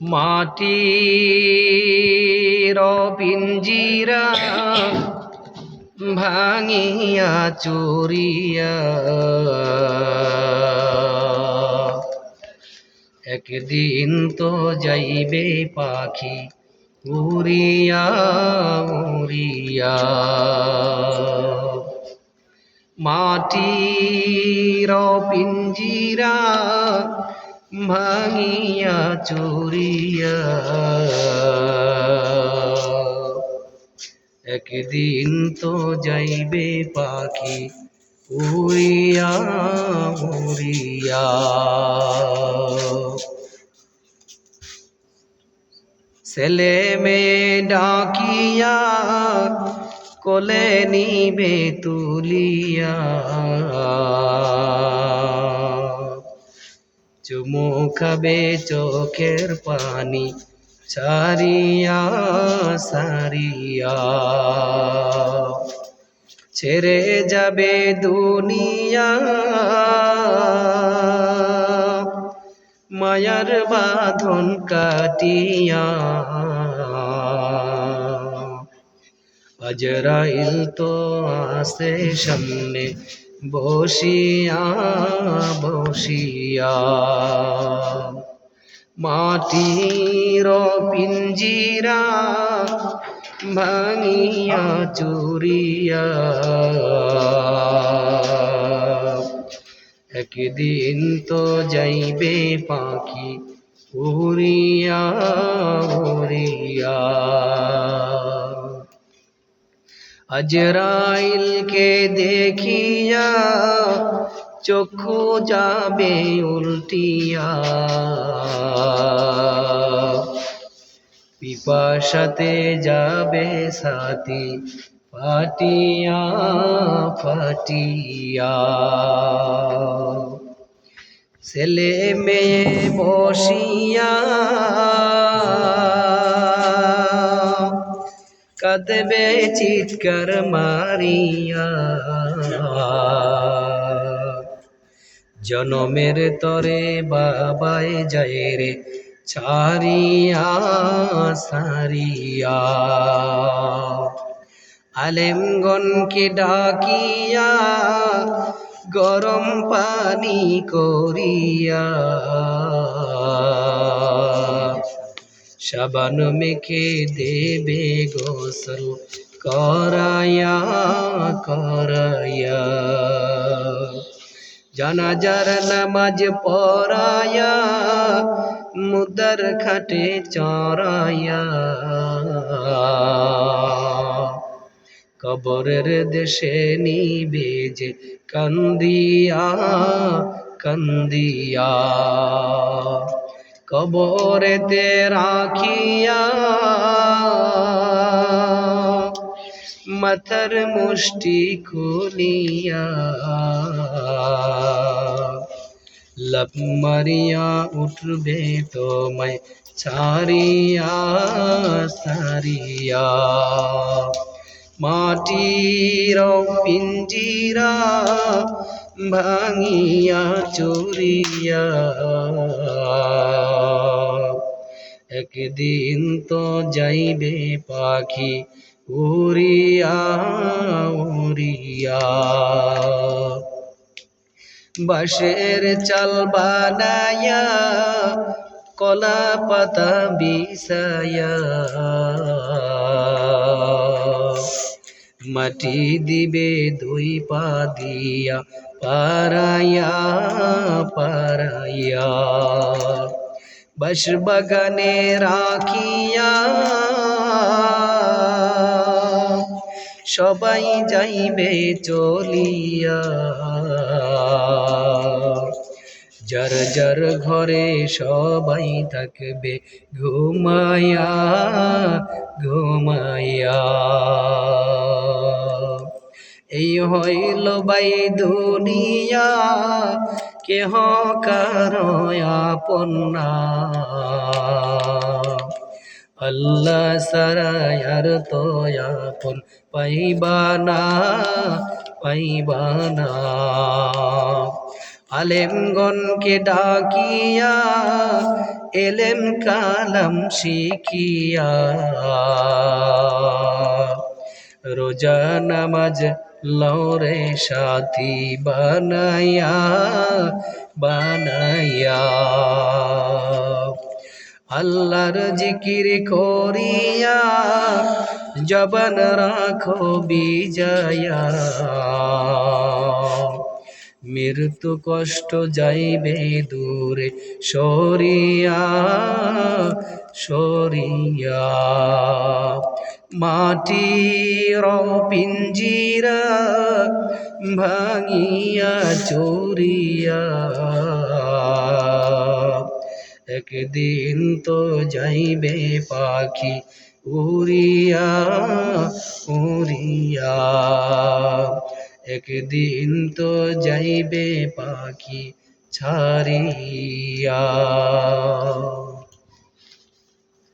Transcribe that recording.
মাটির পিঞ্জিরা ভাঙিয়া চুরিয়া। একদিন তো যাইবে পাখি উড়িয়া উড়িয়া মাটির পিঞ্জিরা ভাঙিয়া চুরিয়া। একদিন তো যাইবে পাখি উড়িয়া উড়িয়া ছেলে মেয়ে ডাকিয়া কোলে নিবে তুলিয়া। চুমু খাবে চোখের পানি সারিয়া সারিয়া। ছেড়ে যাবে দুনিয়া। মায়ার বাঁধন কাটিয়া। আজরাইল তো আসে সামনে বসিয়া বসিয়া। মাটির পিঞ্জিরা ভাঙিয়া চুরিয়া। একদিন তো যাইবে পাখি উড়িয়া উড়িয়া। আজরাইলকে দেখিয়া চক্ষু যাবে উল্টিয়া। পিপাসাতে যাবে সাথী ফাটিয়া ফাটিয়া। ছেলে মেয়ে বসিয়া কাঁদবে চিৎকার মারিয়া। জনমের তরে বাবায় যায় রে, ছাড়িয়া সারিয়া। আলেমগণকে ডাকিয়া, গরম পানি করিয়া। সাবান মেখে দেবে গোসল, করায়া করায়া। জানাজার নামাজ পড়ায়া, মুদার খাটে চড়ায়া। কবরের দেশে নিবে যে কান্দিয়া কান্দিয়া। কবরেতে রাখিয়া মাথার মুষ্টি খুলিয়া লপ মারিয়া উঠবে তোমায় ছাড়িয়া সারিয়া মাটির পিঞ্জিরা ভাঙিয়া চুরিয়া একদিন তো যাইবে পাখি, উড়িয়া উড়িয়া। বাঁশের চাল বানায়া, কলা পাতা বিছায়া মাটি দিবে দুই পা দিয়া পারায়া পারায়া বাস বাগানে রাখিয়া। সবাই যাইবে চলিয়া। যার যার ঘরে সবাই থাকবে ঘুমায়া ঘুমায়া এই হইল বাই দুনিয়া, কেহ কারও আপন আল্লাহ সারায়ার তো পাইবানা পাইবানা আলেমগণকে ডাকিয়া, এলেম কালাম শিখিয়া। রোজা নামাজ লরে সাথী বানাইয়া বানাইয়া আল্লাহর জিকির করিয়া জবন রাখো বিজয়া। মৃত্যু কষ্ট যাইবে দূরে, সরিয়া সরিয়া। মাটির পিঞ্জিরা ভাঙিয়া চুরিয়া। একদিন তো যাইবে পাখি উড়িয়া উড়িয়া। একদিন তো যাইবে পাখি ছাড়িয়া।